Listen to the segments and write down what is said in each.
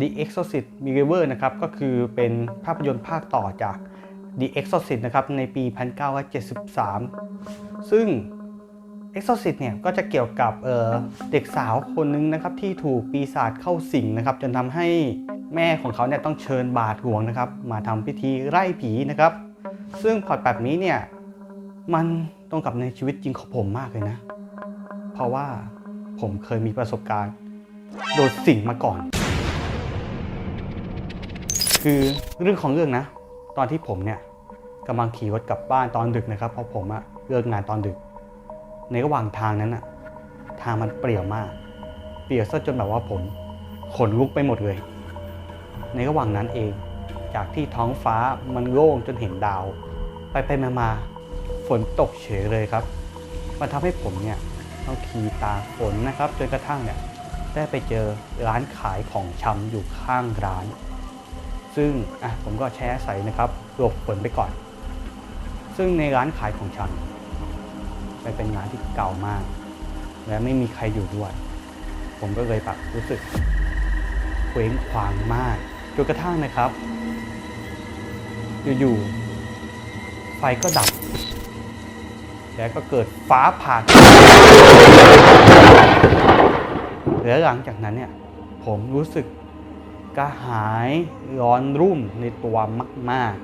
The Exorcist Believer นะครับก็คือเป็นภาพยนตร์ภาคต่อจาก The Exorcist นะครับในปี 1973 ซึ่ง Exorcist เนี่ยก็จะเกี่ยวกับเเด็กสาวคนหนึงนะครับที่ถูกปีศาจเข้าสิงนะครับจนทำให้แม่ของเขาเนี่ยต้องเชิญบาทหลวงนะครับมาทำพิธีไล่ผีนะครับ ซึ่งพอตแบบนี้เนี่ยมันตรงกับในชีวิตจริงของผมมากเลยนะ เพราะว่าผมเคยมีประสบการณ์โดนสิงมาก่อน คือเรื่องของเรื่องนะ ตอนที่ผมเนี่ยกำลังขี่รถกลับบ้านตอนดึกนะครับ เพราะผมอะเลิกงานตอนดึก ในระหว่างทางนั้นอะทางมันเปลี่ยวมาก เปลี่ยวซะจนแบบว่าผมขนลุกไปหมดเลย ในระหว่างนั้นเอง จากที่ท้องฟ้ามันโล่งจนเห็นดาว ไปไปมามาฝนตกเฉยเลยครับ มันทำให้ผมเนี่ยต้องขี่ตาฝนนะครับจนกระทั่งเนี่ยได้ไปเจอร้านขายของชำอยู่ข้างร้าน ซึ่งอะผมก็แช่ใส่นะครับหลบฝนไปก่อน ซึ่งในร้านขายของชำมันเป็นร้านที่เก่ามาก และไม่มีใครอยู่ด้วย ผมก็เลยแบบรู้สึกเคว้งขวางมากจนกระทั่งนะครับ อยู่ๆไฟก็ดับ แล้วก็เกิดฟ้าผ่าแล้วหลังจากนั้นเนี่ย ผมรู้สึก กระหายร้อนรุ่มในตัวมาก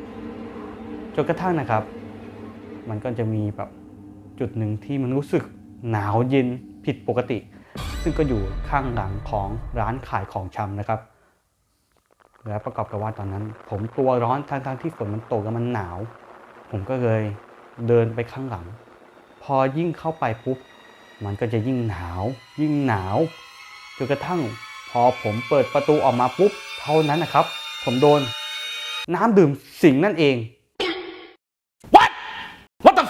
ๆ จนกระทั่งนะครับ มันก็จะมีแบบจุดหนึ่งที่มันรู้สึกหนาวเย็นผิดปกติ ซึ่งก็อยู่ข้างหลังของร้านขายของชำนะครับ และประกอบกับว่าตอนนั้น ผมตัวร้อนทั้งๆที่ฝนมันตกแล้วมันหนาว ผมก็เลยเดินไปข้างหลัง พอยิ่งเข้าไปปุ๊บ มันก็จะยิ่งหนาว ยิ่งหนาวจนกระทั่ง พอผมเปิดประตูออกมาปุ๊บ เท่านั้นนะครับ ผมโดน น้ำดื่มสิงนั่นเอง What What the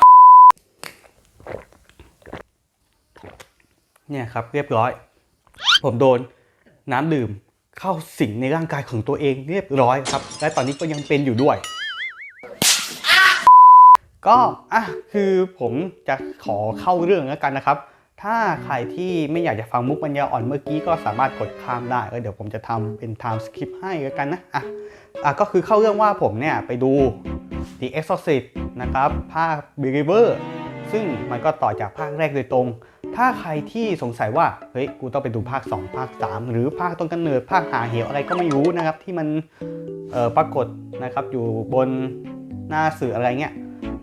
เนี่ยครับเรียบร้อย ผมโดนน้ำดื่มเข้าสิงในร่างกายของตัวเองเรียบร้อยครับ และตอนนี้ก็ยังเป็นอยู่ด้วย ก็อะคือผมจะขอเข้าเรื่องแล้วกันนะครับ ถ้าใครที่ไม่อยากจะฟังมุกปัญญาอ่อนเมื่อกี้ก็สามารถกดข้ามได้เดี๋ยวผมจะทำเป็น time skip ให้แล้กันนะอะอะก็คือเข้าเรื่องว่าผมเนี่ยไปดู The Exorcist นะครับภาค Believer ซึ่งมันก็ต่อจากภาคแรกโดยตรง ถ้าใครที่สงสัยว่า เฮ้ย กูต้องไปดูภาค 2 ภาค 3 หรือภาคต้นกำเนิดภาคหาเหวอะไรก็ไม่รู้นะครับ ที่มันปรากฏนะครับอยู่บนหน้าสื่ออะไรเงี้ย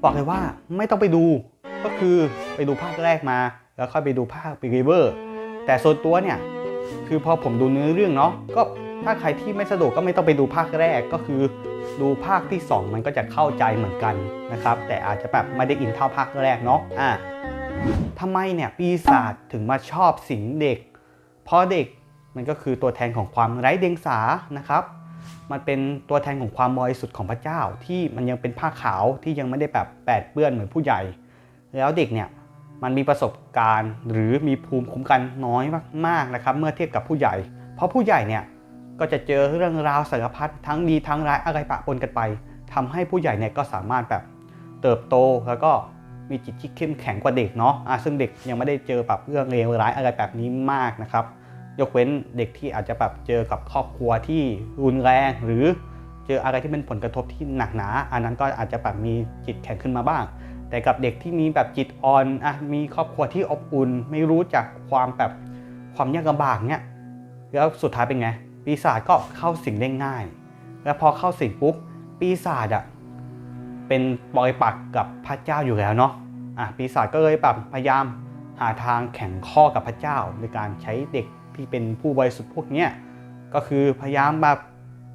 บอกเลยว่าไม่ต้องไปดู ก็คือไปดูภาคแรกมา แล้วค่อยไปดูภาค Believer แต่ส่วนตัวเนี่ยคือพอผมดูเนื้อเรื่องเนาะก็ถ้าใครที่ไม่สะดวกก็ไม่ต้องไปดูภาคแรกก็คือ ดูภาคที่ 2 มันก็จะเข้าใจเหมือนกันนะครับ แต่อาจจะแบบไม่ได้อินเท่าภาคแรกเนาะอะทำไมเนี่ยปีศาจถึงมาชอบสิงเด็ก เพราะเด็กมันก็คือตัวแทนของความไร้เดียงสานะครับ มันเป็นตัวแทนของความบริสุทธิ์ของพระเจ้าที่มันยังเป็นผ้าขาวที่ยังไม่ได้แบบแปดเปื้อนเหมือนผู้ใหญ่ แล้วเด็กเนี่ย มันมีประสบการณ์ หรือมีภูมิคุ้มกันน้อยมากๆนะครับ เมื่อเทียบกับผู้ใหญ่ เพราะผู้ใหญ่เนี่ยก็จะเจอเรื่องราวสารพัดทั้งดีทั้งร้ายอะไรปะปนกันไปทำให้ผู้ใหญ่เนี่ยก็สามารถแบบเติบโตแล้วก็มีจิตที่เข้มแข็งกว่าเด็กเนาะะซึ่งเด็กยังไม่ได้เจอแบบเรื่องเลวร้ายอะไรแบบนี้มากนะครับ ยกเว้นเด็กที่อาจจะแบบเจอกับครอบครัวที่รุนแรงหรือเจออะไรที่เป็นผลกระทบที่หนักหนา อันนั้นก็อาจจะแบบมีจิตแข็งขึ้นมาบ้าง แต่กับเด็กที่มีแบบจิตอ่อนอะมีครอบครัวที่อบอุ่น ไม่รู้จักความแบบความยากลำบากเนี่ยแล้วสุดท้ายเป็นไง ปีศาจก็เข้าสิงได้ง่าย แล้วพอเข้าสิงปุ๊บปีศาจอะเป็นปอยปักกับพระเจ้าอยู่แล้วเนาะอะปีศาจก็เลยแบบพยายามหาทางแข่งข้อกับพระเจ้า ในการใช้เด็กที่เป็นผู้บริสุทธิ์พวกเนี้ยก็คือพยายามแบบ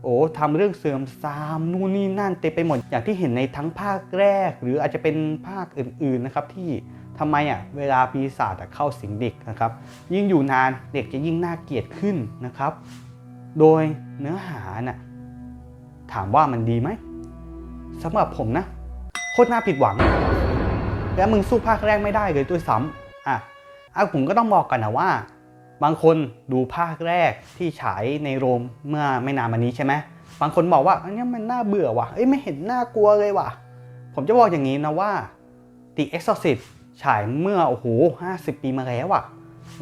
โอ้ทำเรื่องเสื่อมทรามนู่นนี่นั่นเต็มไปหมดอย่างที่เห็นในทั้งภาคแรก หรืออาจจะเป็นภาคอื่นๆนะครับที่ทำไมอะเวลาปีศาจเข้าสิงเด็กนะครับ ยิ่งอยู่นานเด็กจะยิ่งน่าเกลียดขึ้นนะครับ โดยเนื้อหาน่ะถามว่ามันดีไหมสำหรับผมนะโคตรน่าผิดหวัง และมึงสู้ภาคแรกไม่ได้เลยด้วยซ้ำอะอะผมก็ต้องบอกกันนะว่า บางคนดูภาคแรกที่ฉายในโรงเมื่อไม่นานมานี้ใช่ไหมบางคนบอกว่าอันนี้มันน่าเบื่อว่ะเอ้ยไม่เห็นน่ากลัวเลยว่ะ ผมจะบอกอย่างนี้นะว่า The Exorcist ฉายเมื่อโอ้โห50 ปีมาแล้วอะ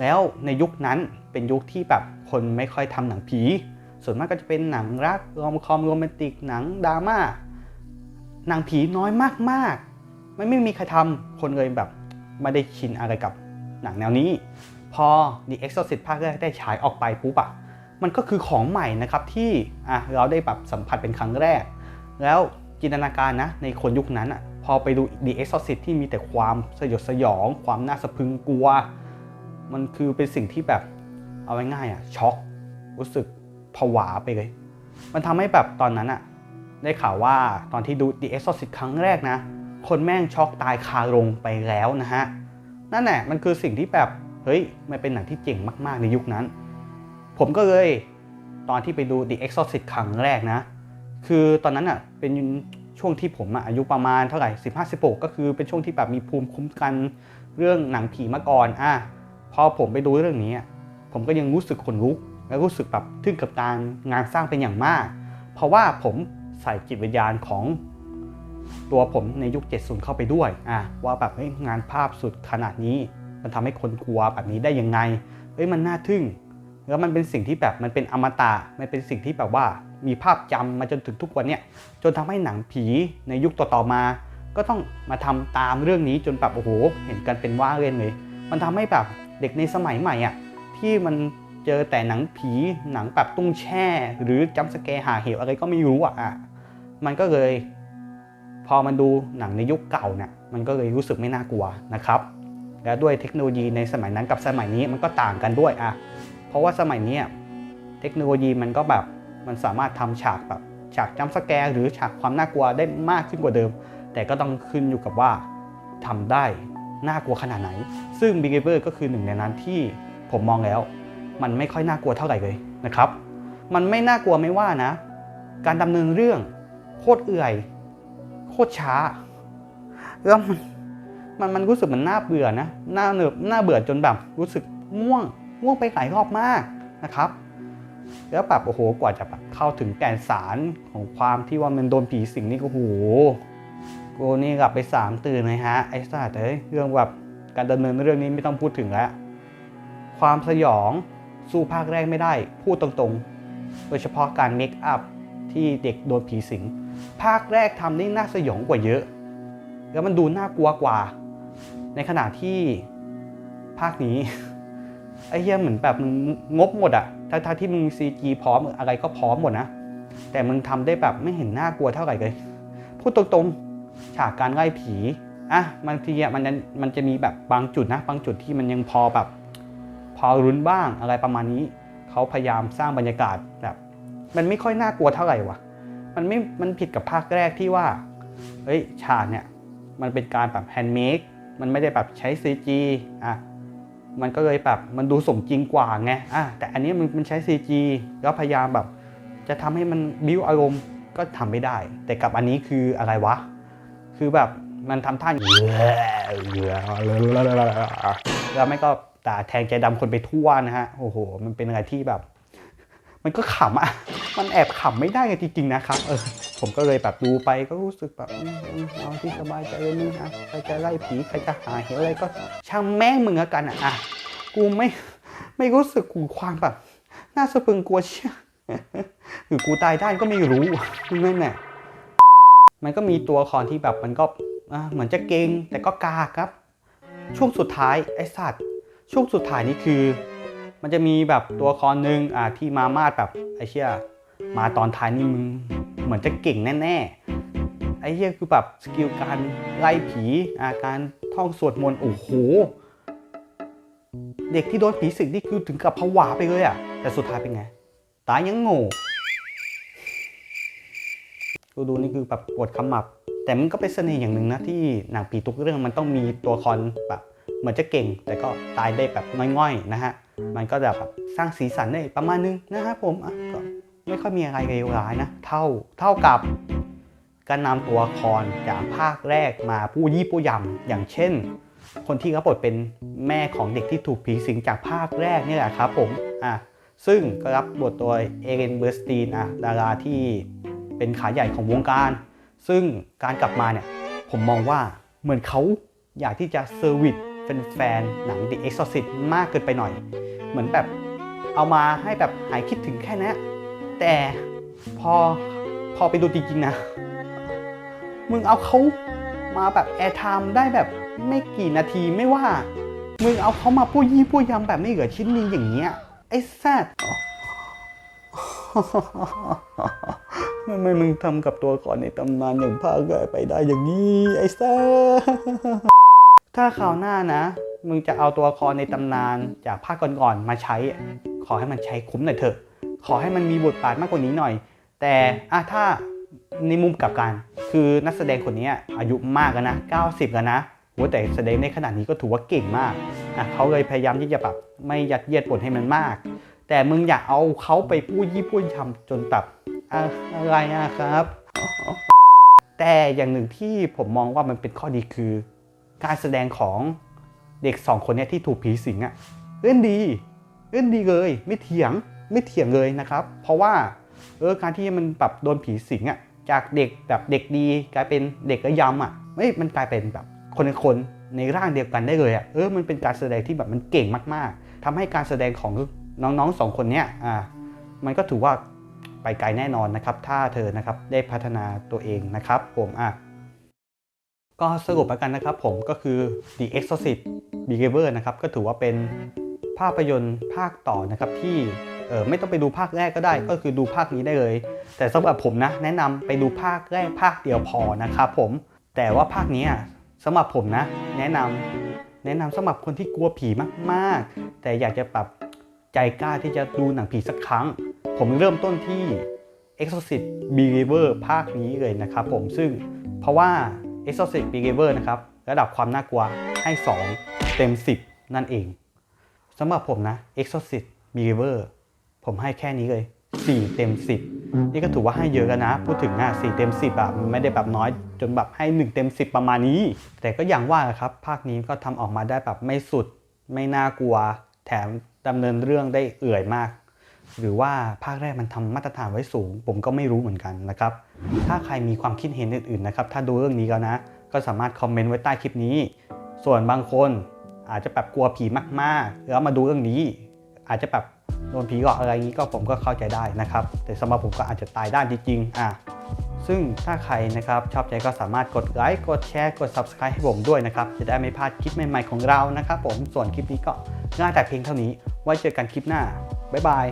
แล้วในยุคนั้นเป็นยุคที่แบบคนไม่ค่อยทำหนังผี ส่วนมากก็จะเป็นหนังรักรอมคอมโรแมนติกหนังดราม่าหนังผีน้อยมากๆไม่ไม่มีใครทำคนเลยแบบไม่ได้ชินอะไรกับหนังแนวนี้ พอ The Exorcist ภาคแรกได้ฉายออกไปปุ๊บอะมันก็คือของใหม่นะครับที่อะเราได้แบบสัมผัสเป็นครั้งแรก แล้วจินตนาการนะในคนยุคนั้นอะพอไปดู The Exorcist ที่มีแต่ความสยดสยอง ความน่าสะพึงกลัว มันคือเป็นสิ่งที่แบบเอาง่ายๆอะช็อกรู้สึกผวาไปเลย มันทำให้แบบตอนนั้นอะได้ข่าวว่าตอนที่ดู The Exorcist ครั้งแรกนะ คนแม่งช็อกตายคาโรงไปแล้วนะฮะ นั่นแหละมันคือสิ่งที่แบบ เฮ้ย มันเป็นหนังที่เจ๋งมาก ๆ ในยุคนั้น ผมก็เลยตอนที่ไปดู The Exorcist ครั้งแรกนะ คือตอนนั้นอะเป็นช่วงที่ผมออายุประมาณเท่าไหร่15 16ก็คือเป็นช่วงที่แบบมีภูมิคุ้มกันเรื่องหนังผีมาก่อนอะพอผมไปดูเรื่องนี้ ผมก็ยังรู้สึกขนลุก และรู้สึกแบบทึ่งกับการงานสร้างเป็นอย่างมาก เพราะว่าผมใส่จิตวิญญาณของตัวผมในยุค 70 เข้าไปด้วยอะว่าแบบงานภาพสุดขนาดนี้ มันทำให้คนกลัวแบบนี้ได้ยังไงเฮ้ยมันน่าทึ่ง แล้วมันเป็นสิ่งที่แบบมันเป็นอมตะมันเป็นสิ่งที่แบบว่ามีภาพจำมาจนถึงทุกวันเนี่ยจนทำให้หนังผีในยุคต่อๆมา ก็ต้องมาทำตามเรื่องนี้จนแบบโอ้โห เห็นกันเป็นว่าเล่นเลย มันทำให้แบบเด็กในสมัยใหม่อะที่มันเจอแต่หนังผีหนังแบบตุ้งแช่ หรือจัมสแกร์หาเหวอะไรก็ไม่รู้อะอะมันก็เลย พอมันดูหนังในยุคเก่าเนี่ยมันก็เลยรู้สึกไม่น่ากลัวนะครับ และด้วยเทคโนโลยีในสมัยนั้นกับสมัยนี้มันก็ต่างกันด้วยอะเพราะว่าสมัยนี้เทคโนโลยีมันก็แบบมันสามารถทำฉากแบบฉากจัมสแกร์หรือฉากความน่ากลัวได้มากขึ้นกว่าเดิม แต่ก็ต้องขึ้นอยู่กับว่าทำได้น่ากลัวขนาดไหน ซึ่ง b i g e b e r ก็คือหนึ่งในนั้นที่ผมมองแล้ว มันไม่ค่อยน่ากลัวเท่าไหร่เลยนะครับ มันไม่น่ากลัวไม่ว่านะ การดำเนินเรื่องโคตรเอื่อย โคตรช้าแล้วมัน มันมันรู้สึกมันน่าเบื่อนะน่าเหนือน่าเบื่อจนแบบรู้สึกง่วงง่วงไปหลายรอบมากนะครับ แล้วแบบโอ้โหกว่าจะแบบเข้าถึงแก่นสารของความที่ว่ามันโดนผีสิงนี่ก็โอ้โหกูนี่กลับไปสามตื่นเลยฮะไอ้สัตว์เอ้ยเรื่องแบบการดำเนินเรื่องนี้ไม่ต้องพูดถึงแล้วความสยองสู้ภาคแรกไม่ได้ พูดตรงๆ โดยเฉพาะการเมคอัพที่เด็กโดนผีสิง ภาคแรกทำได้น่าสยองกว่าเยอะ แล้วมันดูน่ากลัวกว่า ในขณะที่ภาคนี้ไอ้เหี้ยเหมือนแบบมึงงบหมดอะทั้งที่มึงซีจีพร้อมอะไรก็พร้อมหมดนะ แต่มึงทำได้แบบไม่เห็นน่ากลัวเท่าไหร่เลย พูดตรงๆ ฉากการไล่ผี อะบางทีอะมันจะมันจะมีแบบบางจุดนะ บางจุดที่มันยังพอแบบ พอรุนบ้างอะไรประมาณนี้ เขาพยายามสร้างบรรยากาศแบบ มันไม่ค่อยน่ากลัวเท่าไหร่วะมันไม่ มันผิดกับภาคแรกที่ว่า เฮ้ย ฉากเนี่ย มันเป็นการแบบแฮนด์เมด มันไม่ได้แบบใช้ CG อะมันก็เลยแบบมันดูสมจริงกว่าไงอะแต่อันนี้มันมันใช้ CG แล้วพยายามแบบ จะทำให้มันบิวอารมณ์ก็ทำไม่ได้ แต่กับอันนี้คืออะไรวะ คือแบบมันทำท่าอย่าแล้วไม่ก็ด่าแทงใจดำคนไปทั่วนะฮะโอ้โห มันเป็นอะไรที่แบบ มันก็ขำอะ มันแอบขำไม่ได้จริงๆนะครับเออ ผมก็เลยแบบดูไปก็รู้สึกแบบเอาที่สบายใจเลยนี่นะใครจะไล่ผีใครจะหาเหวอะไรก็ช่างแม่งมึงละกันอะอะกูไม่ไม่รู้สึกกูความแบบน่าสะพรึงกลัวเชี่ยหรือกูตายได้ก็ไม่รู้นั่นแหละมันก็มีตัวละครที่แบบมันก็เหมือนจะเก่งแต่ก็กาครับ ช่วงสุดท้ายไอสัตว์ช่วงสุดท้ายนี่คือ มันจะมีแบบตัวละครหนึ่งอะที่มามาดแบบไอเชี่ยมาตอนท้ายนี่มึง เหมือนจะเก่งแน่ๆ ไอ้เชี่ยคือแบบสกิลการไล่ผีอาการท่องสวดมนต์โอ้โห เด็กที่โดนผีสิงนี่คือถึงกับผวาไปเลยอะแต่สุดท้ายเป็นไง ตายยังโง่ดูดูนี่คือแบบปวดขมับ แต่มันก็เป็นเสน่ห์อย่างหนึ่งนะที่หนังผีทุกเรื่องมันต้องมีตัวละครแบบเหมือนจะเก่ง แต่ก็ตายได้แบบง่อยๆนะฮะ มันก็จะแบบสร้างสีสันได้ประมาณนึงนะฮะผมอะก็ ไม่ค่อยมีอะไรเลวร้ายนะ เท่าเท่ากับการนำตัวละครจากภาคแรกมาผู้ยี่ผู้ยำอย่างเช่น คนที่รับบทเป็นแม่ของเด็กที่ถูกผีสิงจากภาคแรกนี่แหละครับผมอะซึ่งก็รับบทโดยเอเรนเบอร์สตีนอะดาราที่เป็นขาใหญ่ของวงการ ซึ่งการกลับมาเนี่ยผมมองว่าเหมือนเขาอยากที่จะเซอร์วิสแฟนๆหนัง The Exorcist มากเกินไปหน่อย เหมือนแบบเอามาให้แบบหายคิดถึงแค่นี้ แต่พอพอไปดูจริงๆนะ มึงเอาเขามาแบบแอร์ไทม์ได้แบบไม่กี่นาทีไม่ว่า มึงเอาเขามาพูดยี่พูดยำแบบไม่เหลือชิ้นดีอย่างเงี้ย ไอ้แซดทำไมมึงทำกับตัวก่อนในตำนานอย่างภาคแรกไปได้อย่างนี้ ไอ้แซดถ้าคราวหน้านะ มึงจะเอาตัวละครในตำนานจากภาคก่อนๆมาใช้ ขอให้มันใช้คุ้มหน่อยเถอะ ขอให้มันมีบทบาทมากกว่านี้หน่อย แต่อะถ้าในมุมกลับกัน คือนักแสดงคนนี้อายุมากแล้วนะ 90 แล้วนะโหแต่แสดงในขนาดนี้ก็ถือว่าเก่งมากอะเขาเลยพยายามที่จะแบบไม่ยัดเยียดบทให้มันมาก แต่มึงอย่าเอาเขาไปพูดยี่พูดทำจนแบบอะอะไรอะครับ แต่อย่างหนึ่งที่ผมมองว่ามันเป็นข้อดีคือ การแสดงของเด็กสองคนนี้ที่ถูกผีสิงอะเล่นดีเล่นดีเลย ไม่เถียง ไม่เถียงเลยนะครับ เพราะว่าเออการที่มันแบบโดนผีสิงอะจากเด็กแบบเด็กดีกลายเป็นเด็กระยำอะเฮ้ยมันกลายเป็นแบบคนในคนในร่างเดียวกันได้เลยอะเออมันเป็นการแสดงที่แบบมันเก่งมากๆทำให้การแสดงของน้องๆสองคนเนี้ยอ่ามันก็ถือว่าไปไกลแน่นอนนะครับ ถ้าเธอนะครับได้พัฒนาตัวเองนะครับผมอะก็สรุปแล้วกันนะครับผมก็คือ The Exorcist Believer นะครับก็ถือว่าเป็นภาพยนตร์ภาคต่อนะครับที่ เออไม่ต้องไปดูภาคแรกก็ได้ ก็คือดูภาคนี้ได้เลย แต่สำหรับผมนะแนะนำไปดูภาคแรกภาคเดียวพอนะครับผมแต่ว่าภาคนี้อะสำหรับผมนะ แนะนำแนะนำสำหรับคนที่กลัวผีมากๆ แต่อยากจะปรับใจกล้าที่จะดูหนังผีสักครั้ง ผมเริ่มต้นที่ Exorcist Believer ภาคนี้เลยนะครับผมซึ่งเพราะว่า Exorcist Believer นะครับระดับความน่ากลัวให้ 2 เต็ม 10 นั่นเองสำหรับผมนะ Exorcist Believer ผมให้แค่นี้เลย 4 เต็ม 10 นี่ก็ถือว่าให้เยอะแล้วนะ พูดถึงนะ4เต็ม 10แบบมันไม่ได้แบบน้อย จนแบบให้ 1 เต็ม 10 ประมาณนี้ แต่ก็อย่างว่าครับ ภาคนี้ก็ทำออกมาได้แบบไม่สุด ไม่น่ากลัว แถมดำเนินเรื่องได้เอื่อยมาก หรือว่าภาคแรกมันทำมาตรฐานไว้สูง ผมก็ไม่รู้เหมือนกันนะครับ ถ้าใครมีความคิดเห็นอื่นๆนะครับ ถ้าดูเรื่องนี้แล้วนะ ก็สามารถคอมเมนต์ไว้ใต้คลิปนี้ ส่วนบางคนอาจจะแบบกลัวผีมากๆ แล้วมาดูเรื่องนี้ อาจจะแบบ โดนผีหลอกอะไรอย่างนี้ก็ผมก็เข้าใจได้นะครับ แต่สำหรับผมก็อาจจะตายด้านจริงๆอะซึ่งถ้าใครนะครับชอบใจก็สามารถกดไลค์กดแชร์กด subscribe ให้ผมด้วยนะครับ จะได้ไม่พลาดคลิปใหม่ๆของเรานะครับผมส่วนคลิปนี้ก็ง่ายแต่เพียงเท่านี้ ไว้เจอกันคลิปหน้า บ๊ายบาย